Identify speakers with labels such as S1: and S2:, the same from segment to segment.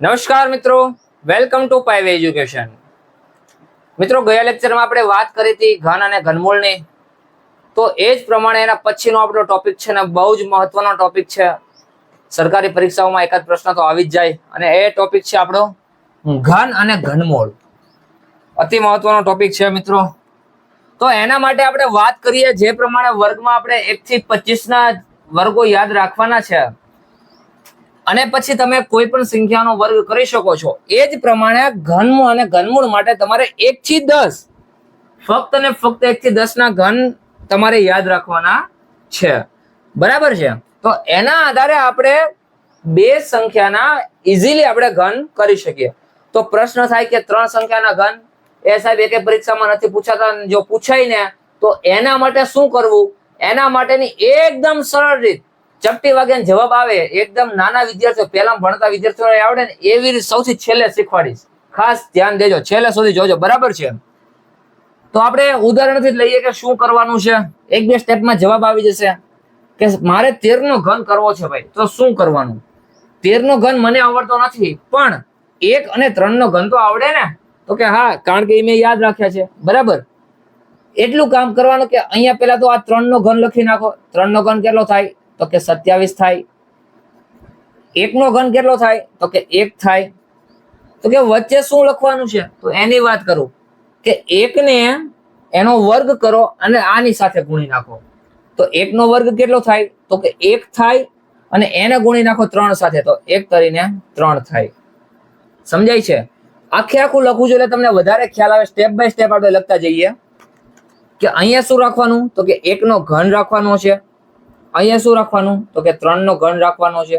S1: નમસ્કાર મિત્રો. Welcome to પાઇવ education મિત્રો, ગયા લેક્ચરમાં આપણે વાત કરી હતી ઘન અને ઘનમૂળની. તો એ જ પ્રમાણે એના પછીનો આપણો ટોપિક છે ને બહુ જ મહત્વનો ટોપિક છે. સરકારી પરીક્ષાઓમાં એકાદ પ્રશ્ન તો આવી જ જાય. અને એ ટોપિક છે આપણો ઘન અને ઘનમૂળ. અતિ મહત્વનો ટોપિક છે મિત્રો. તો એના માટે આપણે વાત કરીએ જે પ્રમાણે વર્ગમાં આપણે એક થી પચીસ ના વર્ગો યાદ રાખવાના છે. અને પછી તમે કોઈ પણ સંખ્યાનો વર્ગ કરી શકો છો. એ જ પ્રમાણે ઘનમૂળ અને ઘનમૂળ માટે તમારે એક થી દસ. ફક્ત ને ફક્ત એક થી દસ ના ઘન તમારે યાદ રાખવાના છે. બરાબર છે? તો એના આધારે આપણે બે સંખ્યાના ઇઝીલી આપણે ઘન કરી શકીએ. તો પ્રશ્ન થાય કે ત્રણ સંખ્યાના ઘન? એ સાહેબ એકે પરીક્ષામાં નથી પૂછાતા અને જો પૂછાય ને, તો એના માટે શું કરવું? એના માટેની એકદમ સરળ રીત. ચપટી વાગે જવાબ આવે, એકદમ નાના વિદ્યાર્થીઓ, પહેલા ભણતા વિદ્યાર્થીઓ આવડે ને એવી રીતે સૌથી છેલ્લે શીખવાડીશ. ખાસ ધ્યાન દેજો, છેલ્લે સુધી જોજો, બરાબર છે? તો આપણે ઉદાહરણથી લઈએ કે શું કરવાનું છે? એક બે સ્ટેપમાં જવાબ આવી જશે કે મારે તેર નો ઘન કરવો છે ભાઈ, તો શું કરવાનું? તેર નો ઘન મને આવડતો નથી, પણ એક અને ત્રણ નો ઘન તો આવડે ને? તો કે હા, કારણ કે એ મેં યાદ રાખ્યા છે, બરાબર? એટલું કામ કરવાનું કે અહીંયા પેલા તો આ ત્રણ નો ઘન લખી નાખો ત્રણ નો ઘન કેટલો થાય? તો કે સત્યાવીસ થાય. એકનો ઘન કેટલો થાય? તો કે એક થાય. તો કે વચ્ચે શું લખવાનું છે? તો એની વાત કરું કે એકને એનો વર્ગ કરો અને આની સાથે ગુણી નાખો. તો એકનો વર્ગ કેટલો થાય? તો કે એક થાય અને એને ગુણી નાખો ત્રણ સાથે. તો એક કરીને ત્રણ થાય. સમજાય છે? આખે આખું લખું છું એટલે તમને વધારે ખ્યાલ આવે સ્ટેપ બાય સ્ટેપ આપણે લખતા જઈએ. કે અહીંયા શું રાખવાનું? તો કે એકનો ઘન રાખવાનો છે. અહીંયા શું રાખવાનું? તો કે ત્રણનો ઘન રાખવાનો છે.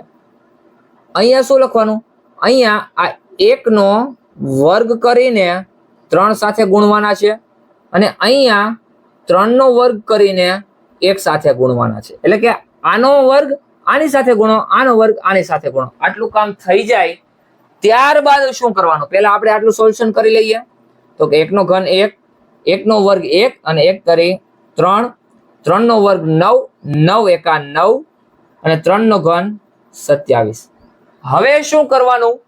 S1: અહીંયા શું લખવાનું? અહીંયા આ એકનો વર્ગ કરીને ત્રણ સાથે ગુણવાના છે અને અહીંયા ત્રણનો વર્ગ કરીને એક સાથે ગુણવાના છે. એટલે કે આનો વર્ગ આની સાથે ગુણો, આનો વર્ગ આની સાથે ગુણો. આટલું કામ થઈ જાય ત્યારબાદ શું કરવાનું? પહેલા આપણે આટલું સોલ્યુશન કરી લઈએ. તો કે એકનો ઘન એક, એકનો વર્ગ એક અને એક કરી ત્રણ. ત્રણનો વર્ગ નવ નવ એકા નવ અને ત્રણનો ઘન સત્યાવીસ. હવે શું કરવાનું?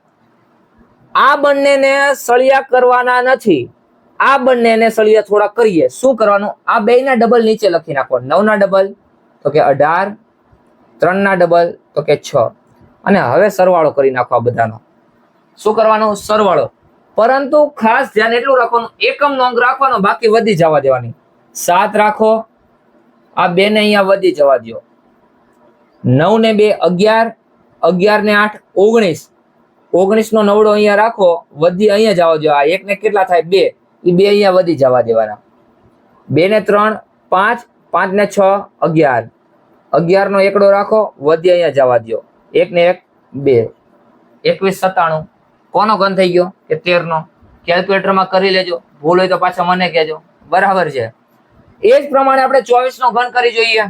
S1: આ બંનેને સળિયા કરવાના નથી. આ બંનેને સળિયા થોડા કરીએ. શું કરવાનું? આ બેના ડબલ નીચે લખી નાખો. નવના ડબલ તો કે અઢાર, ત્રણના ડબલ તો કે છ. અને હવે સરવાળો કરી નાખો આ બધાનો. શું કરવાનું? સરવાળો. પરંતુ ખાસ ધ્યાન એટલું રાખવાનું એકમ નોંધ રાખવાનો, બાકી વધી જવા દેવાની. સાત રાખો. આ બે ને અહીંયા વધી જવા દો નવ ને બે અગિયાર અગિયાર ને આઠ, ઓગણીસ. ઓગણીસ નો નવડો અહીંયા રાખો, વધી અહીંયા જવા દો આ એક ને કેટલા થાય? બે. એ બે અહીંયા વધી જવા દેવાના. બે ને ત્રણ, પાંચ પાંચ ને છ, અગિયાર. અગિયાર નો એકડો રાખો, વધી અહીંયા જવા દો એક ને એક, બે. એકવીસ સત્તાણું. કોનો ઘન થઈ ગયો? કે તેર નો કેલ્ક્યુલેટરમાં કરી લેજો. ભૂલ હોય તો પાછા મને કહેજો. બરાબર છે? એ જ પ્રમાણે આપણે ચોવીસ નો ઘન કરી જોઈએ.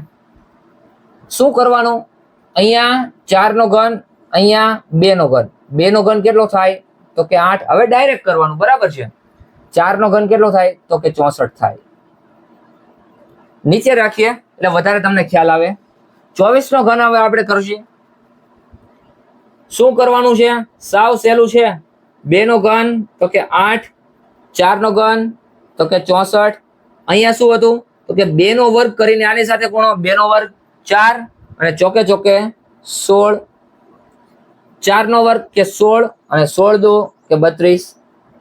S1: શું કરવાનું? અહીંયા ચાર નો ઘન, અહીંયા બે નો ઘન. બે નો ઘન કેટલો થાય? તો કે આઠ. હવે ડાયરેક્ટ કરવાનું, બરાબર છે? ચાર નો ઘન કેટલો થાય? તો કે ચોસઠ થાય. નીચે રાખીએ, એટલે વધારે તમને ખ્યાલ આવે. ચોવીસ નો ઘન હવે આપણે કરશું. શું કરવાનું છે? સાવ સહેલું છે. બે નો ઘન, તો કે આઠ. ચાર નો ઘન, તો કે ચોસઠ. અહીંયા શું હતું? તો કે બે નો વર્ગ કરીને આની સાથે કોણો બે નો વર્ગ ચાર અને ચોકે ચોકે સોળ. ચાર નો વર્ગ કે સોળ અને સોળ દો કે બત્રીસ.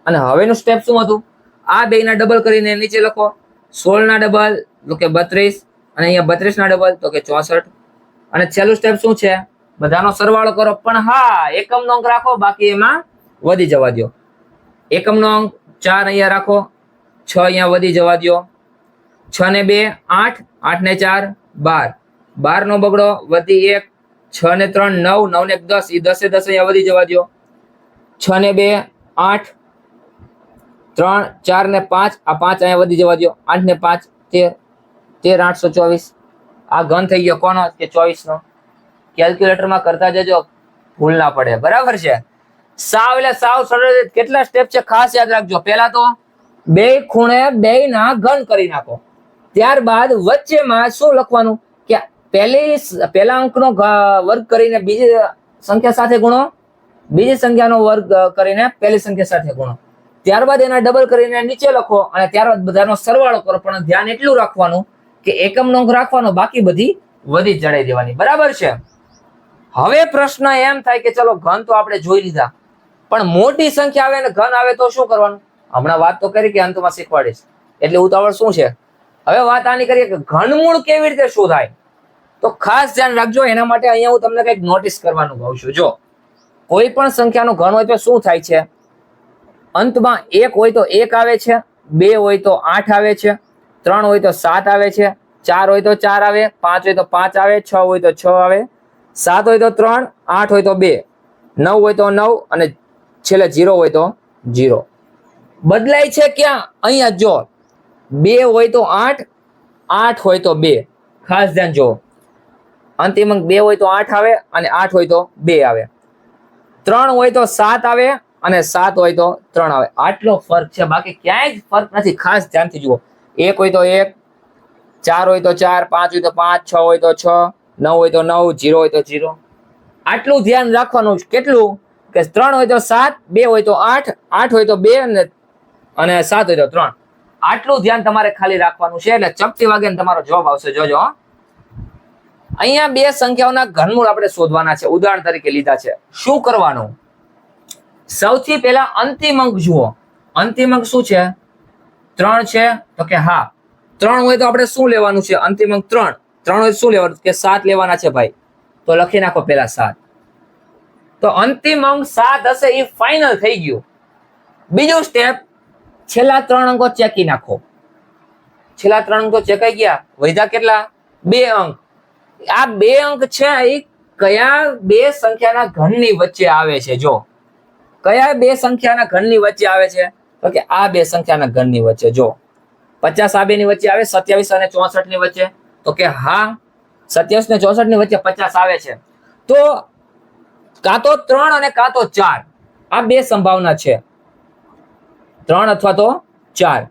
S1: અને હવેનું સ્ટેપ શું હતું? આ બે ના ડબલ કરીને નીચે લખો. સોળ ના ડબલ તો કે બત્રીસ અને અહીંયા બત્રીસ ના ડબલ તો કે ચોસઠ. અને છેલ્લું સ્ટેપ શું છે? બધાનો સરવાળો કરો. પણ હા એકમ નો અંક રાખો, બાકી એમાં વધી જવા દો એકમ નો અંક ચાર અહીંયા રાખો. છ અહીંયા વધી જવા દો છ ને બે, આઠ આઠ ને ચાર, બાર. બાર નો બગડો વધી એક, છ ને ત્રણ, નવ નવ ને દસ. એ દસે દસ અહીંયા વધી જવા દો છ ને બે, આઠ, ત્રણ, ચાર ને પાંચ. આ પાંચ અહીંયા વધી જવા દો આઠ ને પાંચ, તેર તેર, આઠસો ચોવીસ. આ ઘન થઈ ગયો. કોનો? કે ચોવીસનો? કેલ્ક્યુલેટરમાં કરતા જજો. ભૂલ ના પડે. બરાબર છે? સાવ એટલે સાવ સરળ કેટલા સ્ટેપ છે ખાસ યાદ રાખજો. પહેલા તો બે ખૂણે બે ના ઘન કરી નાખો. ત્યારબાદ વચ્ચેમાં શું લખવાનું? કે પહેલી પહેલા અંકનો વર્ગ કરીને બીજી સંખ્યા સાથે ગુણો. બીજી સંખ્યાનો વર્ગ કરીને પહેલી સંખ્યા સાથે ગુણો. ત્યારબાદ એના ડબલ કરીને નીચે લખો અને ત્યારબાદ બધાનો સરવાળો કરો. પણ ધ્યાન એટલું રાખવાનું કે એકમનો અંક રાખવાનો, બાકી બધી વધી ચડાઈ દેવાની. બરાબર છે? હવે પ્રશ્ન એમ થાય કે ચલો ઘન તો આપણે જોઈ લીધા. પણ મોટી સંખ્યા આવે ને ઘન આવે તો શું કરવાનું? હમણાં વાત તો કરી કે અંતમાં શીખવાડીશ. એટલે ઉતાવળ શું છે? હવે વાત આની કરીએ કે ઘનમૂળ કેવી રીતે શું થાય તો ખાસ ધ્યાન રાખજો એના માટે અહીંયા હું તમને કંઈક નોટિસ કરવાનું કહું છું જો કોઈ પણ સંખ્યાનું ઘન હોય તો શું થાય છે અંતમાં એક હોય તો એક આવે છે બે હોય તો આઠ આવે છે ત્રણ હોય તો સાત આવે છે ચાર હોય તો ચાર આવે પાંચ હોય તો પાંચ આવે છ હોય તો છ આવે સાત હોય તો ત્રણ આઠ હોય તો બે નવ હોય તો નવ અને છેલ્લે જીરો હોય તો જીરો બદલાય છે ક્યાં અહીંયા જો બે હોય તો આઠ આઠ હોય તો બે ખાસ ધ્યાન જુઓ અંતિમ અંક બે હોય તો આઠ આવે અને આઠ હોય તો બે આવે ત્રણ હોય તો સાત આવે અને સાત હોય તો ત્રણ આવે આટલો ફર્ક છે બાકી ક્યાંય જ ફર્ક નથી ખાસ ધ્યાનથી જુઓ એક હોય તો એક ચાર હોય તો ચાર પાંચ હોય તો પાંચ છ હોય તો છ નવ હોય તો નવ જીરો હોય તો જીરો આટલું ધ્યાન રાખવાનું કેટલું કે ત્રણ હોય તો સાત બે હોય તો આઠ આઠ હોય તો બે અને સાત હોય તો ત્રણ આટલું ધ્યાન તમારે ખાલી રાખવાનું છે એટલે ચપટી વાગે તમારો જવાબ આવશે. જોજો અહીંયા બે સંખ્યાઓના ઘનમૂળ આપણે શોધવાના છે. ઉદાહરણ તરીકે લીધા છે. શું કરવાનું? સૌથી પહેલા અંતિમ અંક જુઓ. અંતિમ અંક શું છે? ત્રણ છે. તો કે હા. ત્રણ હોય તો આપણે શું લેવાનું છે? અંતિમ અંક ત્રણ. ત્રણ હોય શું લેવાનું? કે સાત લેવાના છે ભાઈ. તો લખી નાખો પેલા સાત. તો અંતિમ અંક સાત હશે, એ ફાઇનલ થઈ ગયું. બીજું સ્ટેપ છેલ્લા ત્રણ અંકો ચેકી નાખો. છેલ્લા ત્રણ અંકો ચેકાઈ ગયા. વધ્યા કેટલા? બે અંક. આ બે અંક છે એ કયા બે સંખ્યાના ઘનની વચ્ચે આવે છે? જો. કયા બે સંખ્યાના ઘનની વચ્ચે આવે છે? તો કે આ બે સંખ્યાના ઘનની વચ્ચે. જો. પચાસ આ બેની વચ્ચે આવે, સત્યાવીસ અને ચોસઠની વચ્ચે. તો કે હા, સત્યાવીસ ને ચોસઠની વચ્ચે પચાસ આવે છે. તો કાં તો ત્રણ અને કાં તો ચાર. આ બે સંભાવના છે. ત્રણ અથવા તો ચાર.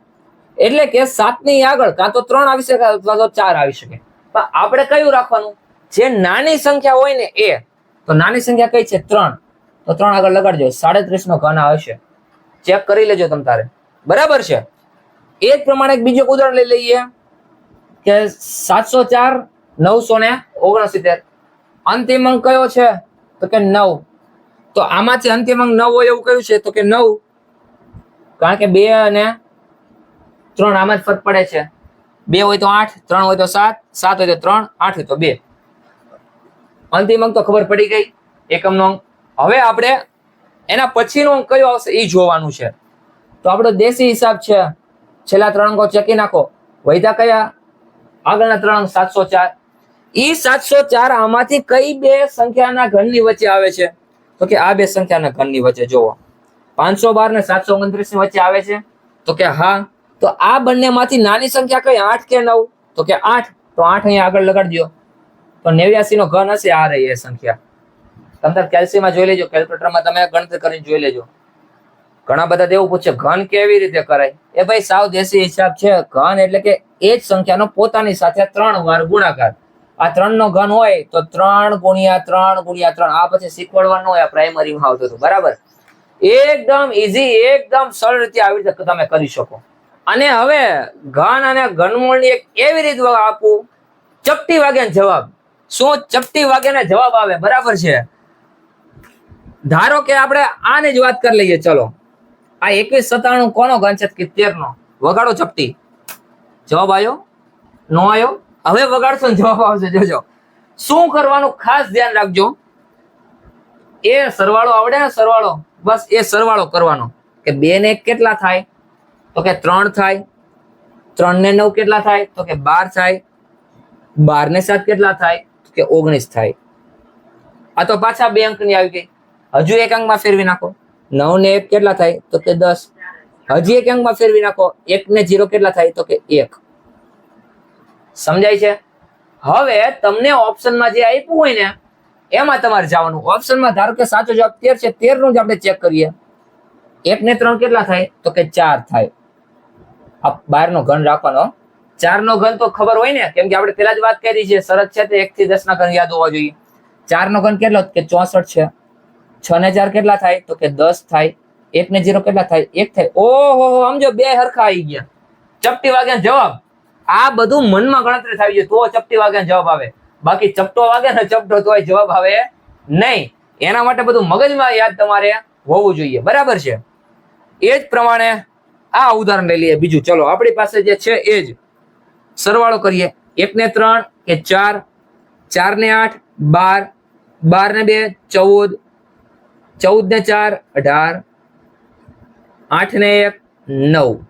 S1: એટલે કે સાતની આગળ કાં તો ત્રણ આવી શકે અથવા તો ચાર આવી શકે. પણ આપણે કયું રાખવાનું? જે નાની સંખ્યા હોય ને એ, તો નાની સંખ્યા કઈ છે? ત્રણ. તો ત્રણ આગળ લગાડજો. સાડત્રીસ નો ઘન આવશે. ચેક કરી લેજો તમ તારે. બરાબર છે? એ જ પ્રમાણે બીજું ઉદાહરણ લઈ લઈએ કે સાતસો ચાર, નવસો ને ઓગણસિત્તેર. અંતિમ અંક કયો છે? તો કે નવ. તો આમાંથી અંતિમ અંક નવ હોય એવું કયું છે? તો કે નવ. કારણ કે બે અને ત્રણ, આમાં જ ફરક પડે છે. બે હોય તો આઠ, ત્રણ હોય તો સાત સાત હોય તો ત્રણ, આઠ હોય તો બે. અંતિમ અંક તો ખબર પડી ગઈ એકમનો અંક. હવે આપણે એના પછીનો અંક કયો આવશે એ જોવાનું છે. તો આપણો દેશી હિસાબ છે, છેલ્લા ત્રણ અંકો ચેકી નાખો. વૈધા કયા? આગળના ત્રણ સાતસો ચાર. ઈ સાતસો ચાર આમાંથી કઈ બે સંખ્યાના ઘનની વચ્ચે આવે છે? તો કે આ બે સંખ્યાના ઘનની વચ્ચે જોવો પાંચસો બાર ને સાતસો ઓગણત્રીસની વચ્ચે આવે છે. તો કે હા, તો આ બંનેમાંથી નાની સંખ્યા કઈ? આઠ કે નવ? તો કે આઠ. તો આઠ અહીંયા આગળ લગાડજો. તો નેવ્યાસી નો ઘન હશે આ રહી એ સંખ્યા. તમે કેલ્સીમાં જોઈ લેજો, કેલ્ક્યુલેટરમાં તમે ગણતરી કરીને જોઈ લેજો. ઘણા બધા એવું પૂછે, ઘન કેવી રીતે કરાય? એ ભાઈ સાવ દેશી હિસાબ છે. ઘન એટલે કે એ જ સંખ્યાનો પોતાની સાથે ત્રણ વાર ગુણાકાર. આ ત્રણ નો ઘન હોય તો ત્રણ ગુણ્યા ત્રણ ગુણ્યા ત્રણ. આ પછી શીખવાડવાનું હોય પ્રાઇમરીમાં આવતું હતું. બરાબર? એકદમ ઈઝી એકદમ સરળ રીતે આવી રીતે તમે કરી શકો. અને હવે ઘન અને ઘનમૂળની એક એવી રીત આપું. ચપટી વાગે જવાબ. શું ચપટી વાગે જવાબ આવે? બરાબર છે. ધારો કે આપણે આને જ વાત કરી લઈએ, ચલો. આ એકવીસ સત્તાણું કોનો ઘન છે? કે તેર નો વગાડો ચપટી. જવાબ આવ્યો? નો આવ્યો? હવે વગાડશો ને જવાબ આવશે. જોજો. શું કરવાનું? ખાસ ધ્યાન રાખજો. એ સરવાળો આવડે ને સરવાળો? બસ એ સરવાળો કરવાનો કે બે ને એક કેટલા થાય? તો કે ત્રણ થાય. ત્રણ ને નવ કેટલા થાય? તો કે બાર થાય. બાર ને સાત કેટલા થાય? તો કે ઓગણીસ થાય. આ તો પાછા બે અંકની આવી ગઈ. હજુ એક અંકમાં ફેરવી નાખો. નવ ને એક કેટલા થાય? તો કે દસ. હજી એક અંકમાં ફેરવી નાખો. એક ને જીરો કેટલા થાય? તો કે એક. સમજાય છે? હવે તમને ઓપ્શનમાં જે આપ્યું હોય ને એમાં તમારે જવાનું. ઓપ્શનમાં ધારો કે સાચો જવાબ તેર છે તેરનું જ આપણે ચેક કરીએ. એક ને ત્રણ કેટલા થાય? તો કે ચાર થાય. આ બાર નો ઘન રાખવાનો ચાર નો ઘન તો ખબર હોય ને, કેમ કે આપણે પેલા જ વાત કરી છે, શરત છે તે એક થી દસ ના ઘન યાદ હોવા જોઈએ. ચાર નો ઘન કેટલો? કે ચોસઠ છે. છ ને ચાર કેટલા થાય? તો કે દસ થાય. એક ને જીરો કેટલા થાય? એક થાય. ઓહો સમજો, બે હરખા આવી ગયા. ચપટી વાગ્યા જવાબ. આ બધું મનમાં ગણતરી થાય છે, તો ચપટી વાગ્યા જવાબ આવે. બાકી ચપટો વાગે ને ચપટો તોય જવાબ આવે નહીં. એના માટે બધું મગજમાં યાદ તમારે હોવું જોઈએ. બરાબર છે? એ જ પ્રમાણે આ ઉદાહરણ લઈ લઈએ. બીજું ચલો, આપણી પાસે જે છે એ જ. સરવાળો કરીએ. એક ને ત્રણ કે ચાર? ચાર ને આઠ? બાર. બાર ને બે? ચૌદ. ચૌદ ને ચાર? અઢાર. આઠ ને એક? નવ.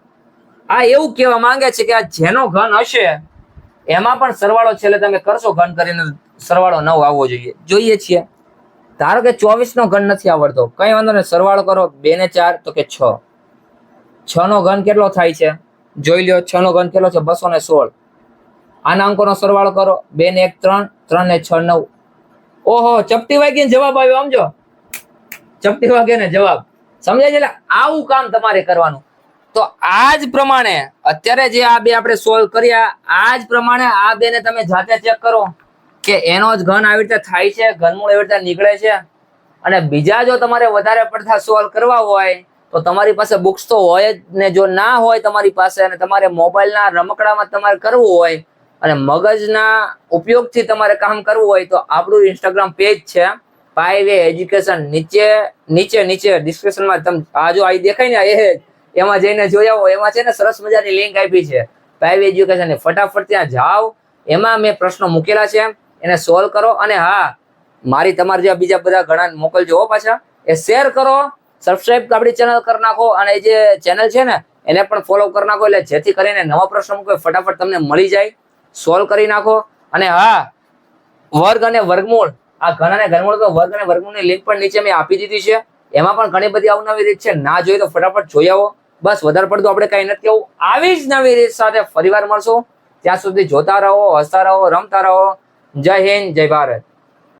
S1: આ એવું કહેવા માંગે છે કે આ જેનો ઘન હશે એમાં પણ સરવાળો છેલ્લે તમે કરશો ઘન કરીને સરવાળો નવ આવવો જોઈએ. જોઈએ છીએ. ધારો કે ચોવીસ નો ઘન નથી આવડતો. કઈ વાંધો નહીં. સરવાળો કરો બે ને ચાર, તો કે છ. છ નો ઘન કેટલો થાય છે? જોઈ લો છ નો ઘન કેટલો છે? બસો ને સોળ. આના અંકોનો સરવાળો કરો. બે ને એક, ત્રણ. ત્રણ ને છ, નવ. ઓહો, ચપટી વાગીને જવાબ આવ્યો, સમજો? ચપટી વાગે ને જવાબ. સમજાય છે? આવું કામ તમારે કરવાનું. તો આ જ પ્રમાણે અત્યારે જે આ બે આપણે સોલ્વ કર્યા આ પ્રમાણે આ બે ને તમે જાતે ચેક કરો કે એનો જ ઘન આવી રીતે થાય છે, ઘનમૂળ એવી રીતે નીકળે છે અને બીજા જો તમારે વધારે પડતા સોલ્વ કરવા હોય, તો તમારી પાસે બુક્સ તો હોય જ ને જો ના હોય તમારી પાસે અને તમારે મોબાઈલના રમકડામાં તમારે કરવું હોય અને મગજના ઉપયોગથી તમારે કામ કરવું હોય, તો આપણું ઇન્સ્ટાગ્રામ પેજ છે પાયવે એજ્યુકેશન નીચે નીચે નીચે ડિસ્ક્રિપ્શનમાં તમે આ જો આ દેખાય ને એ. એમાં જઈને જોઈ આવો એમાં છે ને સરસ મજાની લિંક આપી છે. પાયવે એજ્યુકેશન ફટાફટ ત્યાં જાઓ. એમાં મેં પ્રશ્નો મૂકેલા છે. એને સોલ્વ કરો અને હા, મારી તમારે જેવા બીજા બધા ઘણા મોકલજો પાછા. એ શેર કરો. સબસ્ક્રાઇબ આપણી ચેનલ કરી નાખો અને જે ચેનલ છે ને, એને પણ ફોલો કરી નાખો એટલે જેથી કરીને નવા પ્રશ્નો મૂકે ફટાફટ તમને મળી જાય. સોલ્વ કરી નાખો. અને હા, વર્ગ અને વર્ગમૂળ. આ ઘન અને ઘનમૂળ તો વર્ગ અને વર્ગમૂળની લિંક પણ નીચે મેં આપી દીધી છે. એમાં પણ ઘણી બધી અવનવી રીત છે. ના જોઈએ તો ફટાફટ જોઈ આવો. બસ વધારે પડતું આપણે કઈ નથી કેવું આવી જ નવી રીત સાથે ફરીવાર મળશું. ત્યાં સુધી જોતા રહો, હસતા રહો, રમતા રહો. જય હિન્દ, જય ભારત.